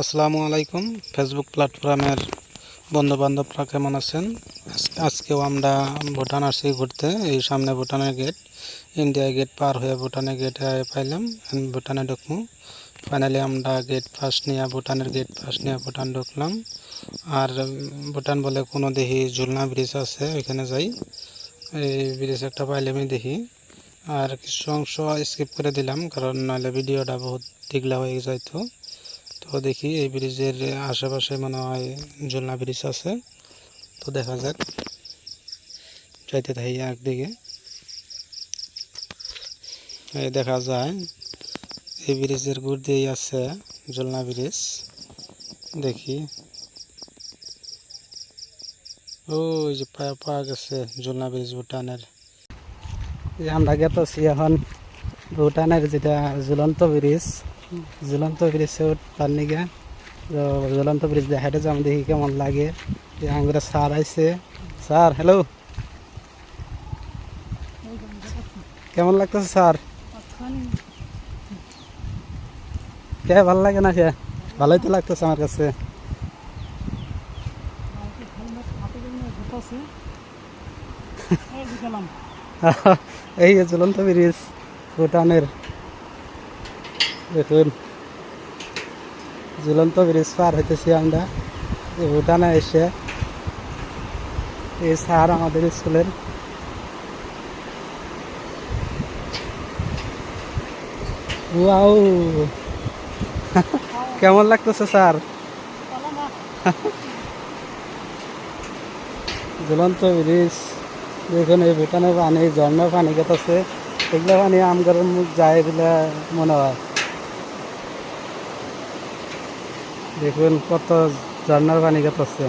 আসসালামু আলাইকুম। ফেসবুক প্ল্যাটফর্মের বন্ধু বান্ধবরা কেমন আছেন? আজকেও আমরা ভুটান আসছি ঘুরতে। এই সামনে ভুটানের গেট ইন্ডিয়া গেট পার হয়ে ভুটানের গেটে পাইলাম। ভুটানে ঢুকবো। ফাইনালি আমরা গেট পাস নিয়ে, ভুটানের গেট পাস নিয়ে ভুটান ঢুকলাম। আর ভুটান বলে কোনো দেখি ঝুলনা ব্রিজ আছে ওইখানে যাই। এই ব্রিজ একটা পাইলে আমি দেখি আর কিছু অংশ স্কিপ করে দিলাম, কারণ নাহলে ভিডিওটা বহুত টিগলা হয়ে যাইতো। তো দেখি এই ব্রিজের আশেপাশে মনে হয় ঝুলনা ব্রিজ আছে। তো দেখা যাক। যাইতে থাকি একদিকে। এই দেখা যায়, এই ব্রিজের গুড় দিয়েই আছে ঝুলনা ব্রিজ। দেখি। ওই যে পাওয়া পাওয়া গেছে ঝুলনা ব্রিজ ভুটানের। আমরা গেতেছি এখন ভুটানের যেটা ঝুলন্ত ব্রিজ। ঝুলন্ত ব্রিজে উঠবার নিগে তো ঝুলন্ত ব্রিজ দেখাতে যাম দেখি কেমন লাগে। যে আঙ্গুরে স্যার আইছে স্যার হ্যালো কেমন লাগতেছে স্যার কে ভালো লাগে না কে? ভালোই তো লাগতেছে আমার কাছে। এই ঝুলন্ত ব্রিজ ভুটানের। দেখুন, ঝুলন্ত ব্রিজ পার হইতেছি আমরা। ভুটানে এসে এই স্যার আমাদের স্কুলের কেমন লাগতেছে স্যার? ঝুলন্ত ব্রিজ, দেখুন এই ভুটানের পানি, ঝর্ণার পানি গেতেছে। এগুলো পানি আমগার মুখ যায় বলে মনে হয়। দেখুন কত ঝর্নার পানি গেতেছে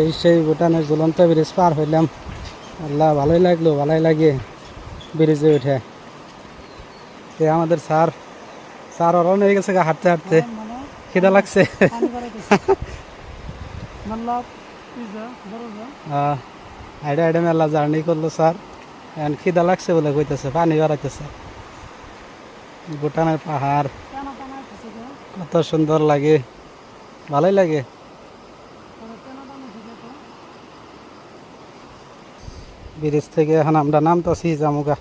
এই সেই ভুটানের ঝুলন্ত ব্রিজ পার হইলাম। আল্লাহ ভালোই লাগল ভালোই লাগে ব্রিজে উঠে। এ আমাদের স্যার স্যার অরণ হয়ে গেছে গা হাঁটতে হাঁটতে। খিদা লাগছে। হাইডে হাইডে মেলা জার্নি করল স্যার। এখন খিদা লাগছে বলে কইতেছে পানি বাড়াইতেছে ভুটানের পাহাড় কত সুন্দর লাগে ভালোই লাগে। ব্রিজ থেকে এখন আমরা নামতেছি জামুগা।